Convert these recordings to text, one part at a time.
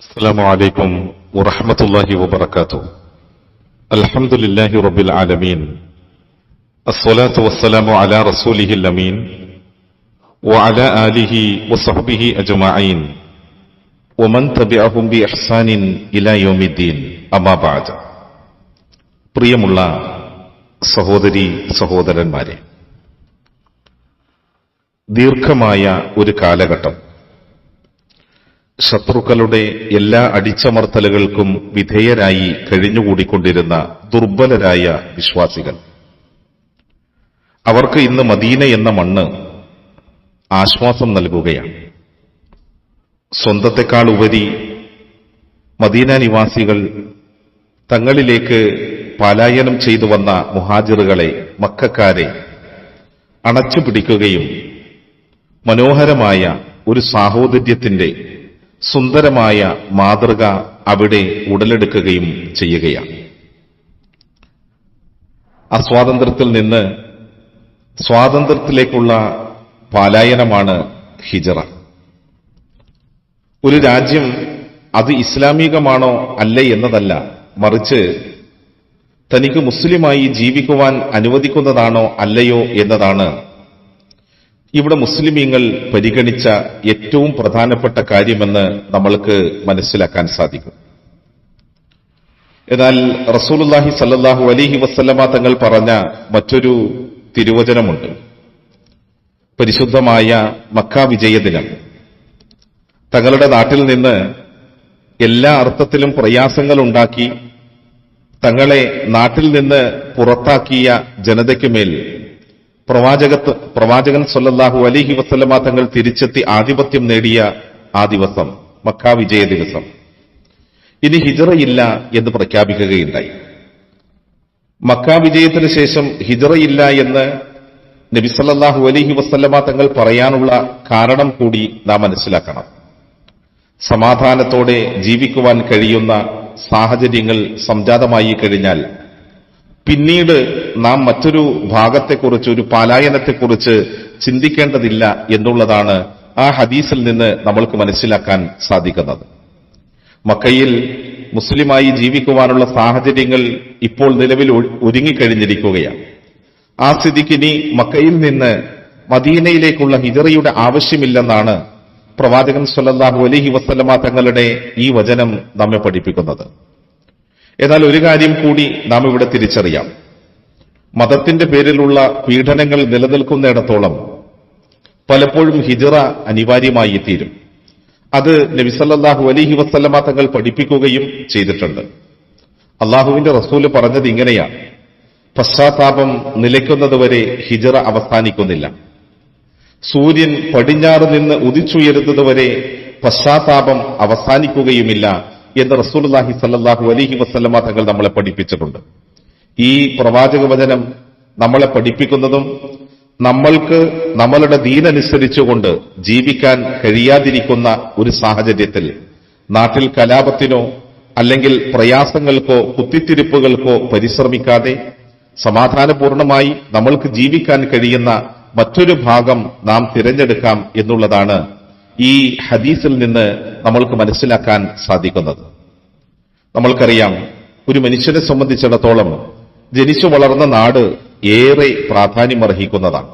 السلام عليكم ورحمة الله وبركاته الحمد لله رب العالمين الصلاة والسلام على رسوله الأمين وعلى آله وصحبه أجمعين ومن تبعهم بإحسان إلى يوم الدين أما بعد പ്രിയമുള്ള സഹോദരി സഹോദരന്മാരെ ദീർഘമായ ഒരു കാലഘട്ടം ശത്രുക്കളുടെ എല്ലാ അടിച്ചമർത്തലുകൾക്കും വിധേയരായി കഴിഞ്ഞുകൂടിക്കൊണ്ടിരുന്ന ദുർബലരായ വിശ്വാസികൾ. അവർക്ക് ഇന്ന് മദീന എന്ന മണ്ണ് ആശ്വാസം നൽകുകയാണ്. സ്വന്തത്തെക്കാൾ ഉപരി മദീന നിവാസികൾ തങ്ങളിലേക്ക് പലായനം ചെയ്തു വന്ന മുഹാജിറുകളെ മക്കാരെ അണച്ചു പിടിക്കുകയും മനോഹരമായ ഒരു സാഹോദര്യത്തിന്റെ സുന്ദരമായ മാതൃക അവിടെ ഉടലെടുക്കുകയും ചെയ്യുകയാണ്. ആ സ്വാതന്ത്ര്യത്തിൽ നിന്ന് സ്വാതന്ത്ര്യത്തിലേക്കുള്ള പാലായനമാണ് ഹിജറ. ഒരു രാജ്യം അത് ഇസ്ലാമികമാണോ അല്ലേ എന്നതല്ല മറിച്ച് തനിക്ക് മുസ്ലിമായി ജീവിക്കുവാൻ അനുവദിക്കുന്നതാണോ അല്ലയോ എന്നതാണ് ഇവിടെ മുസ്ലിമീങ്ങൾ പരിഗണിച്ച ഏറ്റവും പ്രധാനപ്പെട്ട കാര്യമെന്ന് നമ്മൾക്ക് മനസ്സിലാക്കാൻ സാധിക്കും. എന്നാൽ റസൂലുല്ലാഹി സല്ലാഹു അലിഹി വസ്ല്ലമ തങ്ങൾ പറഞ്ഞ മറ്റൊരു തിരുവചനമുണ്ട്. പരിശുദ്ധമായ മക്ക വിജയദിനം തങ്ങളുടെ നാട്ടിൽ നിന്ന് എല്ലാ അർത്ഥത്തിലും പ്രയാസങ്ങൾ ഉണ്ടാക്കി തങ്ങളെ നാട്ടിൽ നിന്ന് പുറത്താക്കിയ ജനതയ്ക്കുമേൽ പ്രവാചകത്ത് പ്രവാചകൻ സൊല്ലാഹു അലിഹി വസ്ലമ തങ്ങൾ തിരിച്ചെത്തി ആധിപത്യം നേടിയ ആ ദിവസം മക്ക വിജയ ദിവസം. ഇനി ഹിജറയില്ല എന്ന് പ്രഖ്യാപിക്കുകയുണ്ടായി. മക്ക വിജയത്തിന് ശേഷം ഹിജറയില്ല എന്ന് നബി സല്ലല്ലാഹു അലിഹി വസ്ലമ തങ്ങൾ പറയാനുള്ള കാരണം കൂടി നാം മനസ്സിലാക്കണം. സമാധാനത്തോടെ ജീവിക്കുവാൻ കഴിയുന്ന സാഹചര്യങ്ങൾ സംജാതമായി കഴിഞ്ഞാൽ പിന്നീട് നാം മറ്റൊരു ഭാഗത്തെക്കുറിച്ച് ഒരു പാലായനത്തെക്കുറിച്ച് ചിന്തിക്കേണ്ടതില്ല എന്നുള്ളതാണ് ആ ഹദീസിൽ നിന്ന് നമ്മൾക്ക് മനസ്സിലാക്കാൻ സാധിക്കുന്നത്. മക്കയിൽ മുസ്ലിമായി ജീവിക്കുവാനുള്ള സാഹചര്യങ്ങൾ ഇപ്പോൾ നിലവിൽ ഒരുങ്ങിക്കഴിഞ്ഞിരിക്കുകയാണ്. ആ സ്ഥിതിക്ക് ഇനി മക്കയിൽ നിന്ന് മദീനയിലേക്കുള്ള ഹിജറയുടെ ആവശ്യമില്ലെന്നാണ് പ്രവാചകൻ സല്ലാഹു അലഹി വസല്ലമ തങ്ങളുടെ ഈ വചനം നമ്മെ പഠിപ്പിക്കുന്നത്. എന്നാൽ ഒരു കാര്യം കൂടി നാം ഇവിടെ തിരിച്ചറിയാം. മതത്തിന്റെ പേരിലുള്ള പീഡനങ്ങൾ നിലനിൽക്കുന്നിടത്തോളം പലപ്പോഴും ഹിജറ അനിവാര്യമായി തീരും അത് നബിസല്ലാഹു അലിഹി വസ്ലമ തങ്ങൾ പഠിപ്പിക്കുകയും ചെയ്തിട്ടുണ്ട്. അള്ളാഹുവിന്റെ റസൂൽ പറഞ്ഞത് ഇങ്ങനെയാണ് പശ്ചാത്താപം നിലയ്ക്കുന്നതുവരെ ഹിജറ അവസാനിക്കുന്നില്ല. സൂര്യൻ പടിഞ്ഞാറ് നിന്ന് ഉദിച്ചുയരുന്നതുവരെ പശ്ചാത്താപം അവസാനിക്കുകയുമില്ല എന്ന് റസൂൽഹി സല്ലാഹു അലഹി വസ്ലമ തങ്ങൾ നമ്മളെ പഠിപ്പിച്ചിട്ടുണ്ട്. ഈ പ്രവാചക വചനം നമ്മളെ പഠിപ്പിക്കുന്നതും നമ്മൾക്ക് നമ്മളുടെ ദീനനുസരിച്ചുകൊണ്ട് ജീവിക്കാൻ കഴിയാതിരിക്കുന്ന ഒരു സാഹചര്യത്തിൽ നാട്ടിൽ കലാപത്തിനോ അല്ലെങ്കിൽ പ്രയാസങ്ങൾക്കോ കുത്തിത്തിരിപ്പുകൾക്കോ പരിശ്രമിക്കാതെ സമാധാനപൂർണമായി നമ്മൾക്ക് ജീവിക്കാൻ കഴിയുന്ന മറ്റൊരു ഭാഗം നാം തിരഞ്ഞെടുക്കാം എന്നുള്ളതാണ് ഈ ഹദീസിൽ നിന്ന് നമ്മൾക്ക് മനസ്സിലാക്കാൻ സാധിക്കുന്നത്. നമ്മൾക്കറിയാം ഒരു മനുഷ്യനെ സംബന്ധിച്ചിടത്തോളം ജനിച്ചു വളർന്ന നാട് ഏറെ പ്രാധാന്യമർഹിക്കുന്നതാണ്.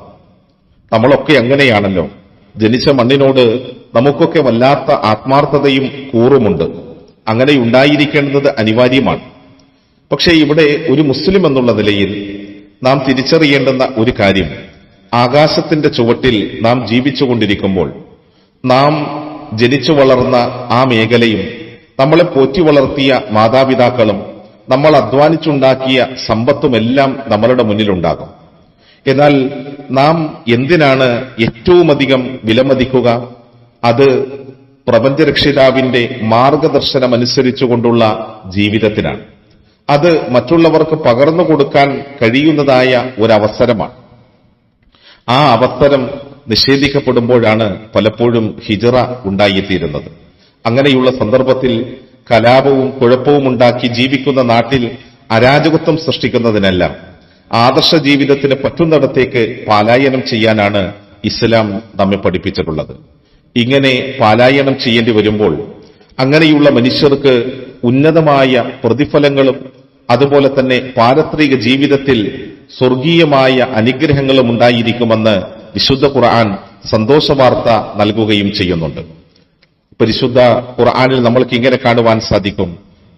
നമ്മളൊക്കെ അങ്ങനെയാണല്ലോ. ജനിച്ച മണ്ണിനോട് നമുക്കൊക്കെ വല്ലാത്ത ആത്മാർത്ഥതയും കൂറുമുണ്ട്. അങ്ങനെ ഉണ്ടായിരിക്കേണ്ടത് അനിവാര്യമാണ്. പക്ഷേ ഇവിടെ ഒരു മുസ്ലിം എന്നുള്ള നിലയിൽ നാം തിരിച്ചറിയേണ്ടുന്ന ഒരു കാര്യം ആകാശത്തിന്റെ ചുവട്ടിൽ നാം ജീവിച്ചുകൊണ്ടിരിക്കുമ്പോൾ നാം ജനിച്ചു വളർന്ന ആ മേഖലയും നമ്മളെ പോറ്റി വളർത്തിയ മാതാപിതാക്കളും നമ്മൾ അധ്വാനിച്ചുണ്ടാക്കിയ സമ്പത്തുമെല്ലാം നമ്മളുടെ മുന്നിലുണ്ടാകും. എന്നാൽ നാം എന്തിനാണ് ഏറ്റവുമധികം വിലമതിക്കുക? അത് പ്രപഞ്ചരക്ഷിതാവിന്റെ മാർഗദർശനമനുസരിച്ചുകൊണ്ടുള്ള ജീവിതത്തിനാണ്. അത് മറ്റുള്ളവർക്ക് പകർന്നു കൊടുക്കാൻ കഴിയുന്നതായ ഒരവസരമാണ്. ആ അവസരം നിഷേധിക്കപ്പെടുമ്പോഴാണ് പലപ്പോഴും ഹിജറ ഉണ്ടായിത്തീരുന്നത്. അങ്ങനെയുള്ള സന്ദർഭത്തിൽ കലാപവും കുഴപ്പവും ഉണ്ടാക്കി ജീവിക്കുന്ന നാട്ടിൽ അരാജകത്വം സൃഷ്ടിക്കുന്നതിനല്ല ആദർശ ജീവിതത്തിന് പറ്റുന്നിടത്തേക്ക് പാലായനം ചെയ്യാനാണ് ഇസ്ലാം നമ്മെ പഠിപ്പിച്ചിട്ടുള്ളത്. ഇങ്ങനെ പാലായനം ചെയ്യേണ്ടി വരുമ്പോൾ അങ്ങനെയുള്ള മനുഷ്യർക്ക് ഉന്നതമായ പ്രതിഫലങ്ങളും അതുപോലെ തന്നെ പാരത്രിക ജീവിതത്തിൽ സ്വർഗീയമായ അനുഗ്രഹങ്ങളും ഉണ്ടായിരിക്കുമെന്ന് വിശുദ്ധ ഖുർആൻ സന്തോഷവാർത്ത നൽകുകയും ചെയ്യുന്നുണ്ട്. പരിശുദ്ധ ഖുർആാനിൽ നമ്മൾക്ക് ഇങ്ങനെ കാണുവാൻ സാധിക്കും.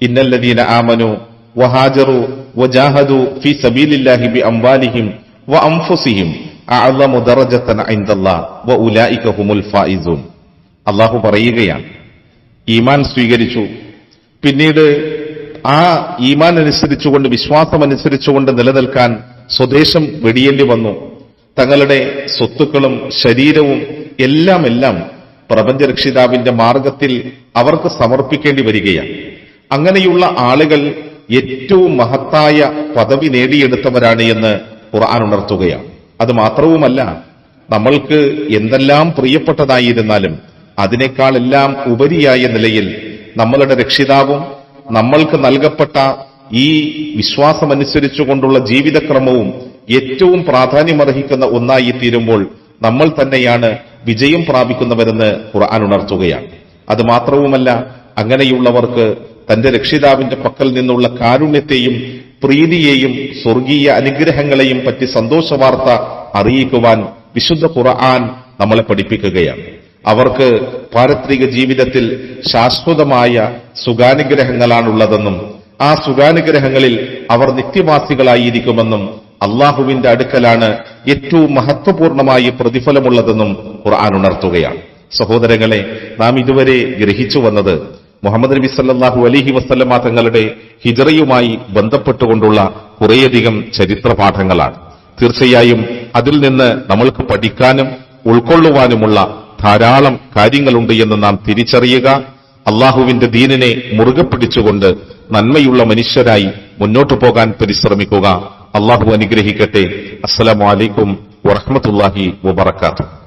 ഇന്നല്ലദീന ആമനു വഹാജറു വജാഹദു ഫി സബീലില്ലാഹി ബി അംവാലിഹിം വ അംഫുസിഹിം അഅ്ലമു ദറജത്തൻ ഇൻദല്ലാഹ് വ ഉലൈക ഹുമുൽ ഫായിസൂൻ അല്ലാഹു പറയുകയാണ് ഈമാൻ സ്വീകരിച്ചു. പിന്നീട് ആ ഈമാൻ അനുസരിച്ചുകൊണ്ട് വിശ്വാസം അനുസരിച്ചുകൊണ്ട് നിലനിൽക്കാൻ സ്വദേശം വെടിയേണ്ടി വന്നു. തങ്ങളുടെ സ്വത്തുക്കളും ശരീരവും എല്ലാം എല്ലാം പ്രപഞ്ചരക്ഷിതാവിന്റെ മാർഗത്തിൽ അവർക്ക് സമർപ്പിക്കേണ്ടി വരികയാണ്. അങ്ങനെയുള്ള ആളുകൾ ഏറ്റവും മഹത്തായ പദവി നേടിയെടുത്തവരാണ് എന്ന് ഖുർആൻ ഉണർത്തുകയാണ്. അത് മാത്രവുമല്ല നമ്മൾക്ക് എന്തെല്ലാം പ്രിയപ്പെട്ടതായിരുന്നാലും അതിനേക്കാളെല്ലാം ഉപരിയായ നിലയിൽ നമ്മളുടെ രക്ഷിതാവും നമ്മൾക്ക് നൽകപ്പെട്ട ഈ വിശ്വാസമനുസരിച്ചുകൊണ്ടുള്ള ജീവിതക്രമവും ഏറ്റവും പ്രാധാന്യമർഹിക്കുന്ന ഒന്നായി തീരുമ്പോൾ നമ്മൾ തന്നെയാണ് വിജയം പ്രാപിക്കുന്നവരെന്ന് ഖുർആൻ ഉണർത്തുകയാണ്. അത് മാത്രവുമല്ല അങ്ങനെയുള്ളവർക്ക് തന്റെ രക്ഷിതാവിന്റെ പക്കൽ നിന്നുള്ള കാരുണ്യത്തെയും പ്രീതിയെയും സ്വർഗീയ അനുഗ്രഹങ്ങളെയും പറ്റി സന്തോഷവാർത്ത അറിയിക്കുവാൻ വിശുദ്ധ ഖുർആൻ നമ്മളെ പഠിപ്പിക്കുകയാണ്. അവർക്ക് പാരത്രിക ജീവിതത്തിൽ ശാശ്വതമായ സുഖാനുഗ്രഹങ്ങളാണുള്ളതെന്നും ആ സുഖാനുഗ്രഹങ്ങളിൽ അവർ നിത്യവാസികളായിരിക്കുമെന്നും അള്ളാഹുവിന്റെ അടുക്കലാണ് ഏറ്റവും മഹത്വപൂർണമായി പ്രതിഫലമുള്ളതെന്നും ഖുർആൻ ഉണർത്തുകയാണ്. സഹോദരങ്ങളെ നാം ഇതുവരെ ഗ്രഹിച്ചു വന്നത് മുഹമ്മദ് നബി സല്ലാഹു അലഹി വസല്ലമ തങ്ങളുടെ ഹിജറയുമായി ബന്ധപ്പെട്ടുകൊണ്ടുള്ള കുറേയധികം ചരിത്ര പാഠങ്ങളാണ് തീർച്ചയായും അതിൽ നിന്ന് നമ്മൾക്ക് പഠിക്കാനും ഉൾക്കൊള്ളുവാനുമുള്ള ധാരാളം കാര്യങ്ങളുണ്ട് എന്ന് നാം തിരിച്ചറിയുക. അള്ളാഹുവിന്റെ ദീനിനെ മുറുകെ പിടിച്ചുകൊണ്ട് നന്മയുള്ള മനുഷ്യരായി മുന്നോട്ടു പോകാൻ പരിശ്രമിക്കുക. അള്ളാഹു അനുഗ്രഹിക്കട്ടെ. അസ്സലാമു അലൈക്കും വറഹ്മത്തുള്ളാഹി വബറകാതുഹു.